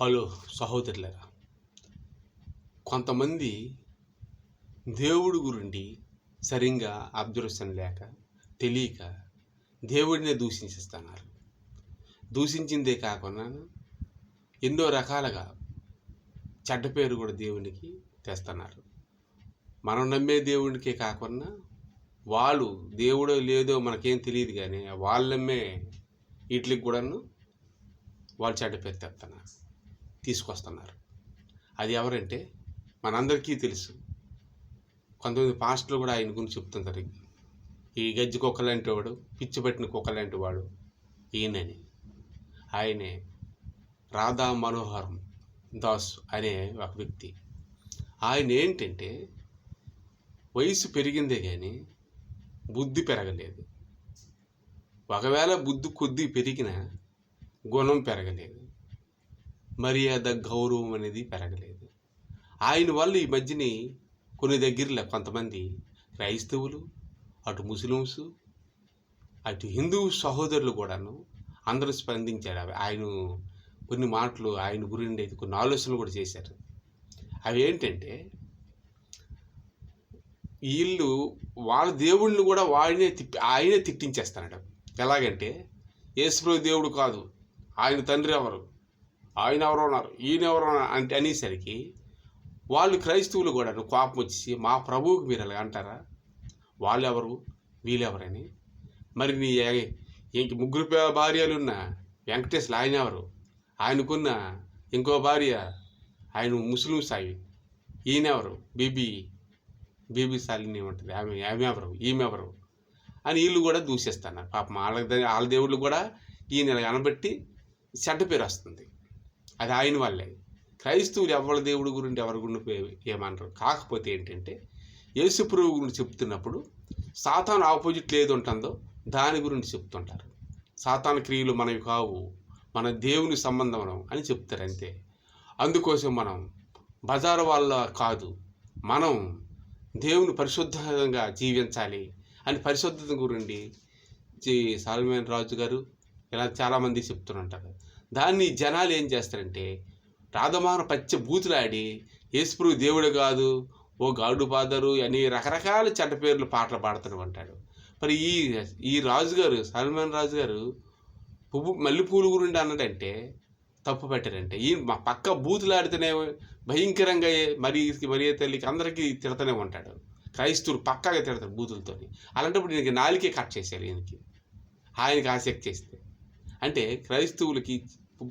Hello సహోదరులరా. కొంతమంది దేవుడి గురించి సరిగ్గా అబ్జర్వేషన్ లేక తెలియక దేవుడినే దూషించేస్తున్నారు. దూషించిందే కాకుండా ఎన్నో రకాలుగా చెడ్డ పేరు కూడా దేవునికి తెస్తున్నారు. మనం నమ్మే దేవుడికే కాకుండా వాళ్ళు దేవుడో లేదో మనకేం తెలియదు కానీ వాళ్ళు నమ్మే వీటికి కూడాను వాళ్ళు చెడ్డ పేరు తెస్తున్నారు. తీసుకొస్తున్నారు. అది ఎవరంటే మనందరికీ తెలుసు. కొంతమంది పాస్టర్లు కూడా ఆయన గురించి చెప్తుంటారు. ఈ గజ్జి కుక్క లాంటి వాడు పిచ్చి పట్టిన కుక్క లాంటి వాడు ఈయనని. ఆయనే రాధా మనోహరం దాస్ అనే ఒక వ్యక్తి. ఆయన ఏంటంటే వయసు పెరిగిందే కానీ బుద్ధి పెరగలేదు. ఒకవేళ బుద్ధి కొద్ది పెరిగిన గుణం పెరగలేదు. మర్యాద గౌరవం అనేది పెరగలేదు. ఆయన వల్ల ఈ మధ్యని కొన్ని దగ్గరలో కొంతమంది క్రైస్తవులు అటు ముస్లిమ్స్ అటు హిందూ సహోదరులు కూడాను అందరూ స్పందించారు. అవి ఆయన కొన్ని మాటలు ఆయన గురించి అయితే కొన్ని ఆలోచనలు కూడా చేశారు. అవి ఏంటంటే వీళ్ళు వాళ్ళ దేవుడిని కూడా వాడినే తిప్పి ఆయనే తిట్టించేస్తాడు ఎలాగంటే యేసుప్రభు దేవుడు కాదు ఆయన తండ్రి ఎవరు? ఆయన ఎవరో ఉన్నారు ఈయన ఎవరో అంటే అనేసరికి వాళ్ళు క్రైస్తవులు కూడా కోపం వచ్చి మా ప్రభువుకి మీరు అలా అంటారా? వాళ్ళు ఎవరు వీళ్ళెవరని? మరి నీ ఇంక ముగ్గురు పే- భార్యలు ఉన్న వెంకటేశ్వర ఆయన ఎవరు? ఆయనకున్న ఇంకో భార్య ఆయన ముస్లిం సాయి ఈయన ఎవరు బీబీ బీబీ సాలిని ఉంటుంది ఆమె ఆమె ఎవరు ఈమె ఎవరు అని వీళ్ళు కూడా దూషిస్తున్నారు. పాపం వాళ్ళ వాళ్ళ దేవుళ్ళు కూడా ఈయన అనబట్టి చెడ్డ పేరు వస్తుంది. అది ఆయన వల్లే. క్రైస్తవులు ఎవరి దేవుడి గురించి ఎవరి గురించి ఏమంటారు? కాకపోతే ఏంటంటే యేసుప్రభు గురించి చెప్తున్నప్పుడు సాతాను ఆపోజిట్ ఏది ఉంటుందో దాని గురించి చెప్తుంటారు. సాతాను క్రియలు మనవి కావు మన దేవుని సంబంధం అని చెప్తారు అంతే. అందుకోసం మనం బజారు వాళ్ళ కాదు మనం దేవుని పరిశుద్ధంగా జీవించాలి అని పరిశుద్ధత గురించి సాల్మేన్ రాజు గారు ఇలా చాలామంది చెప్తుంటారు దాన్ని జనాలు ఏం చేస్తారంటే రాధమాన పచ్చ బూతులాడి యేసుప్రభు దేవుడు కాదు ఓ గాడు పాదరు అని రకరకాల చెడ్డ పేర్లు పాటలు పాడుతూ ఉంటాడు. మరి ఈ ఈ రాజుగారు సల్మాన్ రాజు గారు పువ్వు మల్లెపూలు గురించి అన్నాడంటే తప్పు పెట్టారంటే ఈ మా పక్క బూతులాడితేనే భయంకరంగా మరి మరి తల్లికి అందరికీ తిడతనే ఉంటాడు. క్రైస్తవులు పక్కాగా తిడతారు బూతులతోని అలాంటప్పుడు ఈయనకి నాలికే కట్ చేశారు ఈయనకి. ఆయనకి ఆసక్తి చేస్తే. అంటే క్రైస్తవులకి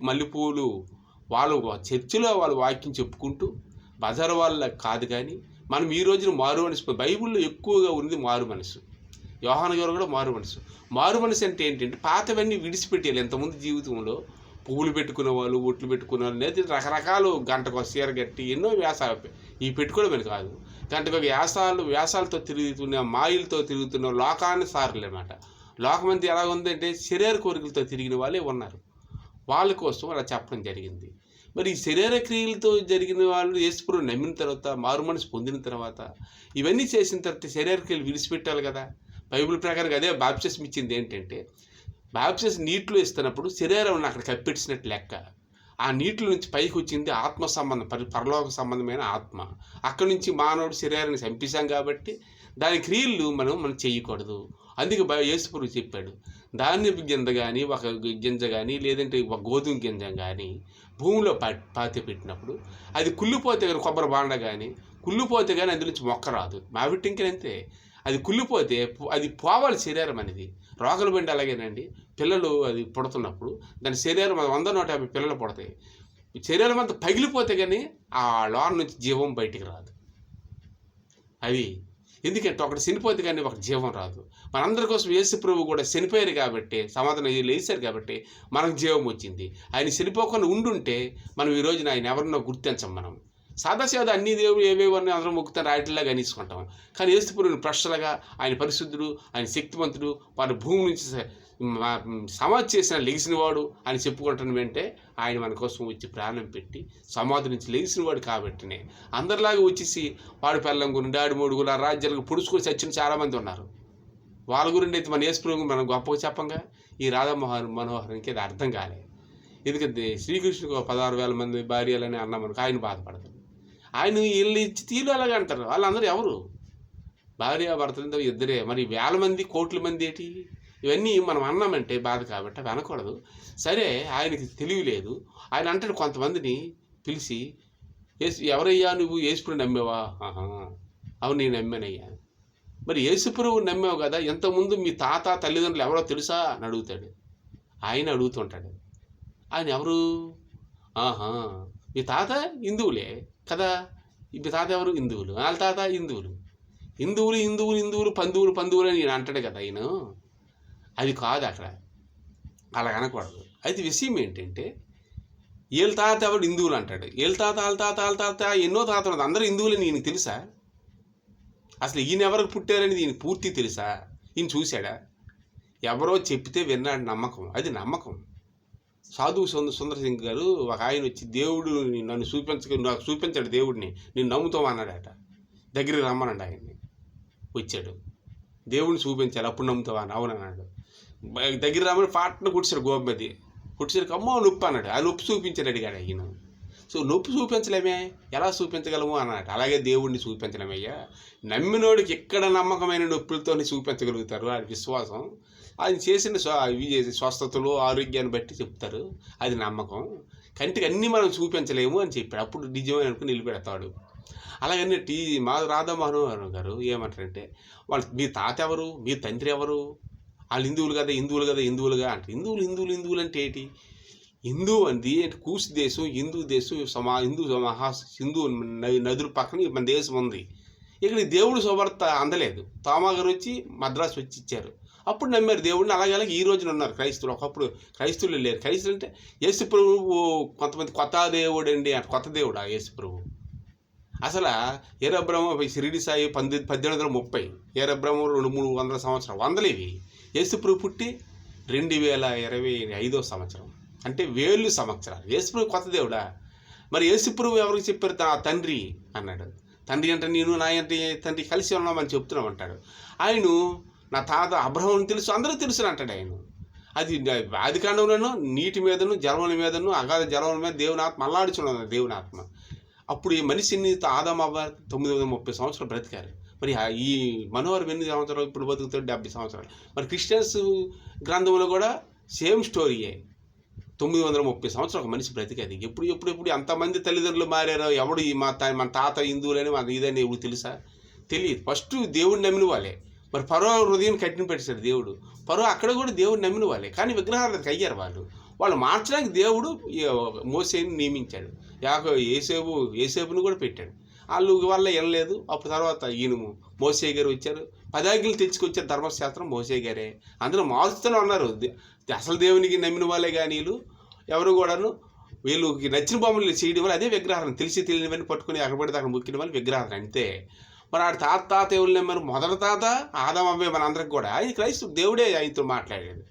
మల్లెపూలు వాళ్ళు చర్చిలో వాళ్ళు వాక్యం చెప్పుకుంటూ బజార్ వాళ్ళ కాదు కానీ మనం ఈ రోజున మారు మనసు బైబిల్లో ఎక్కువగా ఉంది మారు మనసు. యోహాన గారు కూడా మారు మనసు. మారు మనసు అంటే ఏంటంటే పాతవన్నీ విడిచిపెట్టేయాలి. ఎంతమంది జీవితంలో పువ్వులు పెట్టుకునే వాళ్ళు ఒట్లు పెట్టుకునే వాళ్ళు లేదా రకరకాలు గంటకు చీర కట్టి ఎన్నో వ్యాసాలు ఈ పెట్టుకోవడమని కాదు. గంటకు వ్యాసాలు వ్యాసాలతో తిరుగుతున్న మాయలతో తిరుగుతున్న లోకాన్ని అన్నమాట అనమాట లోకమంది ఎలా ఉందంటే శరీర కోరికలతో తిరిగిన వాళ్ళే ఉన్నారు. వాళ్ళ కోసం అలా చెప్పడం జరిగింది. మరి ఈ శరీర క్రియలతో జరిగిన వాళ్ళు యేసుప్రభు నమ్మిన తర్వాత మారు మనసు పొందిన తర్వాత ఇవన్నీ చేసిన తర్వాత శరీర క్రియలు విడిచిపెట్టాలి కదా. బైబిల్ ప్రకారం అదే బాప్సెస్ ఇచ్చింది ఏంటంటే బాప్సెస్ నీటిలో ఇస్తున్నప్పుడు శరీరం అక్కడ కప్పెట్టినట్టు లెక్క. ఆ నీటిలో నుంచి పైకి వచ్చింది ఆత్మ సంబంధం పరలోక సంబంధమైన ఆత్మ. అక్కడి నుంచి మానవుడు శరీరాన్ని చంపేశాం కాబట్టి దాని క్రియలు మనం మనం చేయకూడదు. అందుకే బ యేసుప్రభు చెప్పాడు ధాన్యపు గింజ కానీ ఒక గింజ కానీ లేదంటే ఒక గోధుమ గింజ కానీ భూమిలో పా పాతి పెట్టినప్పుడు అది కుళ్ళిపోతే కానీ కొబ్బరి బాండ కానీ కుళ్ళిపోతే కానీ అందులో నుంచి మొక్క రాదు. మావిటి ఇంకంతే అది కుళ్ళిపోతే అది పోవాలి శరీరం అనేది. రోగలు బండి అలాగేనండి. పిల్లలు అది పుడుతున్నప్పుడు దాని శరీరం వంద నూట యాభై పిల్లలు పుడతాయి. శరీరం అంతా పగిలిపోతే కానీ ఆ లోన్ నుంచి జీవం బయటికి రాదు. అది ఎందుకంటే ఒకటి చనిపోతే కానీ ఒక జీవం రాదు. మనందరి కోసం యేసు ప్రభు కూడా చనిపోయారు కాబట్టి సమాధానం లేచారు కాబట్టి మనకు జీవం వచ్చింది. ఆయన చనిపోకుండా ఉండుంటే మనం ఈ రోజున ఆయన ఎవరినో గుర్తించం మనం. సాదాసేవాద అన్ని దేవుడు ఏవేవో అన్నీ అందరం మొక్కుతారు రాయట్లాగా అనేసుకుంటాం కానీ యేసుపురుని ప్రశ్నలుగా ఆయన పరిశుద్ధుడు ఆయన శక్తివంతుడు వారి భూమి నుంచి సమాధి చేసిన లెగిసిన వాడు అని చెప్పుకుంటాను వెంటే ఆయన మన కోసం వచ్చి ప్రాణం పెట్టి సమాధి నుంచి లెగిసిన వాడు కాబట్టినే అందరిలాగా వచ్చేసి వాడు పెళ్ళం గురించి ఆడి మూడుగురు ఆ రాజ్యాలకు పొడుచుకొని చచ్చిన చాలామంది ఉన్నారు. వాళ్ళ గురించి అయితే మన ఏసుప్రభు మనం గొప్పగా చెప్పంగా? ఈ రాధామోహన్ మనోహరానికి అది అర్థం కాలే. ఎందుకంటే శ్రీకృష్ణుకు పదహారు వేల మంది భార్యలని మనకు ఆయన బాధపడతారు ఆయన వీళ్ళు ఇచ్చి తీరు అలాగే అంటారు? వాళ్ళందరూ ఎవరు? భార్య భర్తలతో ఇద్దరే. మరి వేల మంది కోట్ల మంది ఏంటి? ఇవన్నీ మనం అన్నామంటే బాధ కాబట్టి అవి అనకూడదు. సరే ఆయనకి తెలివి లేదు. ఆయన అంటాడు కొంతమందిని పిలిచి ఏసు ఎవరయ్యా నువ్వు? యేసుపుడు నమ్మావా? అవును నేను నమ్మానయ్యా. మరి యేసుపురువు నమ్మావు కదా? ఇంతకుముందు మీ తాత తల్లిదండ్రులు ఎవరో తెలుసా? అని అడుగుతాడు. ఆయన అడుగుతుంటాడు. ఆయన ఎవరు? ఆహా మీ తాత హిందువులే కదా? మీ తాత ఎవరు? హిందువులు. వాళ్ళ తాత హిందువులు. హిందువులు హిందువులు హిందువులు పందువులు పందువులు అని ఈయన అంటాడు కదా ఆయన అది కాదు అక్కడ. అలా అనకూడదు. అయితే విషయం ఏంటంటే వీళ్ళ తాత ఎవడు? హిందువులు అంటాడు. వీళ్ళ తాత వాళ్ళ తాత వాళ్ళ తాత ఎన్నో తాతలు అందరూ హిందువులని నేను తెలుసా? అసలు ఈయన ఎవరికి పుట్టారని ఈయన పూర్తి తెలుసా? ఈయన చూశాడా? ఎవరో చెప్తే విన్నాడు నమ్మకం. అది నమ్మకం. సాధువు సుందర సుందర సింగ్ గారు ఒక ఆయన వచ్చి దేవుడు నన్ను చూపించక నాకు చూపించాడు దేవుడిని. నేను నమ్ముతాం అన్నాడట. దగ్గరికి రమ్మనండి ఆయన్ని. వచ్చాడు. దేవుడిని చూపించాలి అప్పుడు నమ్ముతావా? అని అవునన్నాడు దగ్గర రామని పాటను కుడిచాడు గోపతి కుడిచాడు అమ్మ నొప్పి అన్నాడు. ఆ నొప్పి చూపించాడు అడిగాడు ఈయన. సో నొప్పి చూపించలేమే. ఎలా చూపించగలము? అన్నాడు. అలాగే దేవుణ్ణి చూపించలేమయ్యా. నమ్మినోడికి ఎక్కడ నమ్మకమైన నొప్పులతో చూపించగలుగుతారు? అది విశ్వాసం. అది చేసిన స్వస్థతలు ఆరోగ్యాన్ని బట్టి చెప్తారు. అది నమ్మకం. కంటికి అన్నీ మనం చూపించలేము అని చెప్పాడు. అప్పుడు నిజమే అనుకుని నిలబెడతాడు. అలాగని టీ మా రాధామోహన్ గారు ఏమంటారంటే వాళ్ళు మీ తాత ఎవరు? మీ తండ్రి ఎవరు? వాళ్ళు హిందువులు కదా హిందువులు కదా హిందువులుగా అంటే హిందువులు హిందువులు హిందువులు అంటే ఏంటి? హిందూ అంది అంటే కూస్ దేశం హిందూ దేశం సమా హిందూ మహా హిందూ నదుల పక్కన మన దేశం ఉంది. ఇక్కడ ఈ దేవుడు శుభార్త అందలేదు. తామా గారు వచ్చి మద్రాసు వచ్చి ఇచ్చారు. అప్పుడు నమ్మారు దేవుడిని. అలాగే అలాగే ఈ రోజున ఉన్నారు క్రైస్తవులు. ఒకప్పుడు క్రైస్తవులు లేరు. క్రైస్తవులు అంటే యేసు ప్రభువు కొంతమంది కొత్త దేవుడు అండి అంటే కొత్త దేవుడా యేసు ప్రభువు అసలు ఏరబ్రహ్మ షిరిడి సాయి పంది పద్దెనిమిది వందల ముప్పై. ఏరబ్రహ్మ రెండు మూడు వందల సంవత్సరం వందలు ఇవి. యేసుప్రభు పుట్టి రెండు వేల ఇరవై ఐదో సంవత్సరం. అంటే వేలు సంవత్సరాలు. యేసుప్రభు కొత్త దేవుడా? మరి యేసుప్రభు ఎవరికి చెప్పారు? ఆ తండ్రి అన్నాడు. తండ్రి అంటే నేను నా అంటే తండ్రి కలిసి ఉన్నామని చెప్తున్నాం అంటాడు. ఆయన నా తాత అబ్రహం తెలుసు అందరూ తెలుసు అంటాడు ఆయన. అది ఆది కాండంలోనూ నీటి మీదను జలముల మీదను అగాధ జలముల మీద దేవుని ఆత్మ అల్లాడుచున్నది దేవుని ఆత్మ. అప్పుడు ఈ మనిషిని ఆదాం అవ్వ తొమ్మిది వందల ముప్పై సంవత్సరాలు బ్రతికారు. మరి ఈ మనోహరం ఎన్ని సంవత్సరాలు ఇప్పుడు బతుకుతాడు డెబ్బై సంవత్సరాలు. మరి క్రిస్టియన్స్ గ్రంథంలో కూడా సేమ్ స్టోరీయే. తొమ్మిది వందల ముప్పై సంవత్సరాలు ఒక మనిషి బ్రతికేది. ఎప్పుడు ఎప్పుడు ఎప్పుడు ఎంతమంది తల్లిదండ్రులు మారారో ఎవడు ఈ మా తా- మన తాత హిందువులని మన ఇదని ఎవడు తెలుసా? తెలియదు. ఫస్ట్ దేవుడిని నమ్మిన వాళ్ళే. మరి పరో హృదయం కట్టిన పెట్టాడు దేవుడు. పరో అక్కడ కూడా దేవుడు నమ్మిన వాళ్ళే. కానీ విగ్రహాలకు అయ్యారు వాళ్ళు. వాళ్ళు మార్చడానికి దేవుడు మోసేని నియమించాడు. యాకో ఏసేపు ఏసేపుని కూడా పెట్టాడు. వాళ్ళు వల్ల వినలేదు అప్పుడు తర్వాత ఈయన మోసే గారు వచ్చారు. పదాగిలు తెచ్చుకొచ్చారు ధర్మశాస్త్రం మోసే గారే. అందరూ మారుస్తూనే ఉన్నారు. దే- అసలు దేవునికి నమ్మిన వాళ్ళే కానీ వీళ్ళు ఎవరు కూడాను వీళ్ళకి నచ్చిన బొమ్మలు చేయడం వల్ల అదే విగ్రహం తెలిసి తెలియనివన్నీ పట్టుకుని అక్కడ పడితే అక్కడ ముక్కిన వాళ్ళు విగ్రహం అంతే. మరి ఆడ తాత తాత ఎవరు నమ్మారు. మొదటి తాత ఆదాం మనందరికి కూడా. ఇది క్రైస్తవ దేవుడే ఆయనతో మాట్లాడేది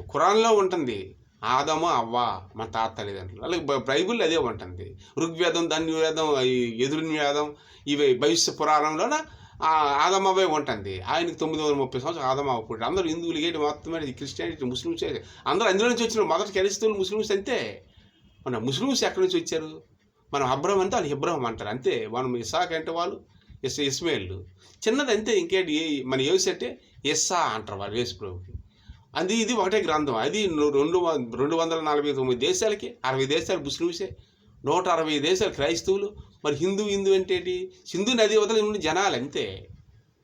ఖురాన్లో ఉంటుంది ఆదము అవ్వ మన తాత తల్లిదండ్రులు. అలాగే బైబుల్ బైబిల్ అదే ఉంటుంది. ఋగ్వేదం ధన్యవేదం ఎదురున్వేదం ఇవి భవిష్య పురాణంలోన ఆ ఉంటుంది. ఆయనకు తొమ్మిది వందల ముప్పై సంవత్సరాలు ఆదమావ పుట్టి అందరూ హిందువులు ఏంటి మొత్తం క్రిస్టియానిటీ ముస్లిమ్స్ అందరూ అందులో నుంచి వచ్చిన మొదటి క్రైస్తవులు ముస్లిమ్స్ అంతే. మన ముస్లిమ్స్ ఎక్కడి నుంచి వచ్చారు? మనం అబ్రహం అంటే వాళ్ళు ఇబ్రహం అంటారు. అంతే. మనం ఇసాక్ అంటే వాళ్ళు ఇస్ ఇస్మాయిల్ చిన్నది అంతే ఇంకేంటి మన యేసు అంటే ఎస్సా అంటారు వాళ్ళు యేసు ప్రభుకి అది ఇది ఒకటే గ్రంథం. అది రెండు రెండు వందల నలభై తొమ్మిది దేశాలకి అరవై దేశాలు ముస్లిమ్సే నూట అరవై దేశాలు క్రైస్తవులు. మరి హిందూ హిందూ అంటే ఏంటి? సింధు నది వదల నుండి జనాలు అంతే.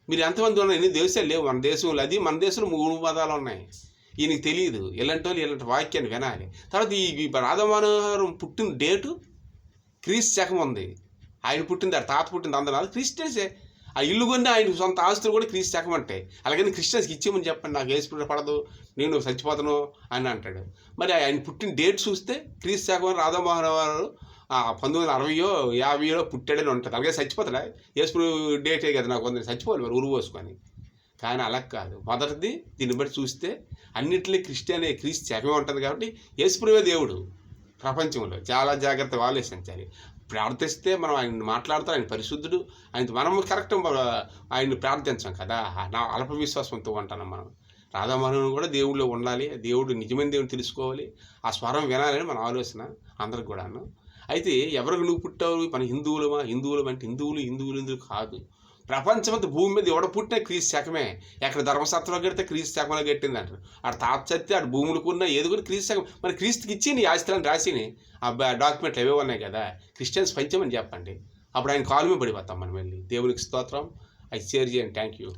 మీరు ఎంతమంది ఉన్నారు ఎన్ని దేశాలు లేవు. మన దేశంలో అది మన దేశంలో మూడు మతాలు ఉన్నాయి. ఈయనకి తెలియదు ఇలాంటి వాళ్ళు ఇలాంటి వాక్యాన్ని వినాలి. తర్వాత ఈ ఈ రాధమనోహరం పుట్టిన డేటు క్రీస్తు శకం ఉంది. ఆయన పుట్టింది తాత పుట్టింది అందరూ క్రిస్టియన్సే ఆ ఇల్లు కొన్ని ఆయన సొంత ఆస్తులు కూడా క్రీస్తు శకం అలాగని క్రిస్టియన్స్కి ఇచ్చేమని చెప్పండి నాకు వేసుకుంటే పడదు నేను చచ్చిపోతాను అని అంటాడు. మరి ఆయన పుట్టిన డేట్ చూస్తే క్రీస్తు శకం రాధామోహన్ వారు ఆ పంతొమ్మిది వందల అరవయో యాభైలో పుట్టాడని ఉంటుంది. అలాగే చచ్చిపోతాడా? యేసు డేటే కదా నాకు కొందరు చచ్చిపోవాలి మరి ఉరువు పోసుకొని. కానీ అలా కాదు. మొదటిది దీన్ని బట్టి చూస్తే అన్నింటినీ క్రిస్టియన్ క్రీస్తు శకమే ఉంటుంది కాబట్టి యేసుప్రవే దేవుడు ప్రపంచంలో. చాలా జాగ్రత్త ఆలోచించాలి. ప్రార్థిస్తే మనం ఆయన మాట్లాడతాం ఆయన పరిశుద్ధుడు ఆయన మనం కరెక్ట్ ఆయన్ని ప్రార్థించాం కదా. నా అల్ప విశ్వాసంతో ఉంటాను మనం. రాధామోహన్ కూడా దేవుళ్ళు ఉండాలి దేవుడు నిజమైన దేవుని తెలుసుకోవాలి ఆ స్వరం వినాలని మన ఆలోచన అందరికి కూడాను. అయితే ఎవరికి నువ్వు పుట్టావు? మన హిందువులమా? హిందువులం అంటే హిందువులు హిందువులు హిందువులు కాదు? ప్రపంచమంతా భూమి మీద ఎవడ పుట్టిన క్రీస్తు శాఖమే. ఎక్కడ ధర్మశాస్త్రంలో కడితే క్రీస్తు శాఖంలో కట్టింది అంటారు. ఆడ తాత చత్తే ఆడ భూములకున్న ఏది కూడా క్రీస్తు శాఖం మరి క్రీస్తుకి ఇచ్చి నీ ఆస్తులను రాసిని ఆ డాక్యుమెంట్లు ఏవే ఉన్నాయి కదా. క్రిస్టియన్స్ పంచమని చెప్పండి. అప్పుడు ఆయన కాలు మీద పడిపోతాం మనం వెళ్ళి. దేవునికి స్తోత్రం. అది షేర్ చేయండి థ్యాంక్ యూ.